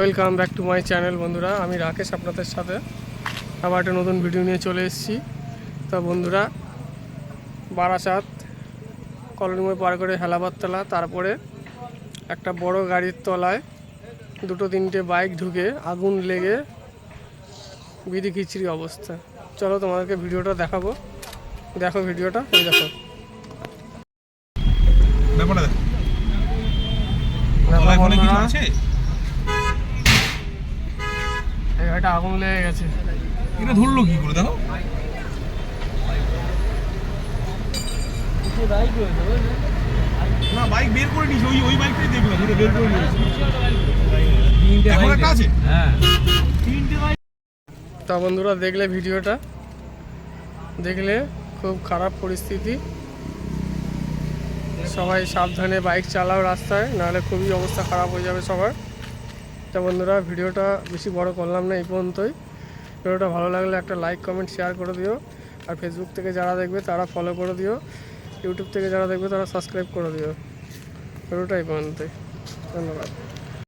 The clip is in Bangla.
Welcome back to my channel বন্ধুরা। আমি রাকেশ আপনাদের সাথে। আবার একটা নতুন ভিডিও নিয়ে চলে এসেছি। তো বন্ধুরা বারাসাত কলোনিময় পার করে হেলাবাদতলা তারপরে একটা বড় গাড়ির তলায় দুটো তিনটে বাইক ঢুকে আগুন লেগে বিধি খিচড়ি অবস্থা। চলো তোমাদেরকে ভিডিওটা দেখাবো। দেখো ভিডিওটা এই দেখো। ব্যাপারটা দেখো দেখো তলায় ফলে কিছু বন্ধুরা, আছে এই গাড়িটা আগুন লেগে গেছে। এটা ধরলো কি করে দেখো। না বাইক বের করে নিয়েছি ওই ওই বাইকটাই দেখলাম ওটা বের করে নিয়েছি। এখন একটা আছে? তা বন্ধুরা দেখলে ভিডিওটা। দেখলে খুব খারাপ পরিস্থিতি। সবাই সাবধানে বাইক চালাও রাস্তায় নাহলে খুবই অবস্থা খারাপ হয়ে যাবে সবার। তা বন্ধুরা, ভিডিওটা বেশি বড় করলাম না এই পর্যন্তই। ভিডিওটা ভালো লাগলে একটা লাইক কমেন্ট শেয়ার করে দিও। আর ফেসবুক থেকে যারা দেখবে তারা ফলো করে দিও। ইউটিউব থেকে যারা দেখবে তারা সাবস্ক্রাইব করে দিও। ভিডিওটা এই পর্যন্তই। ধন্যবাদ।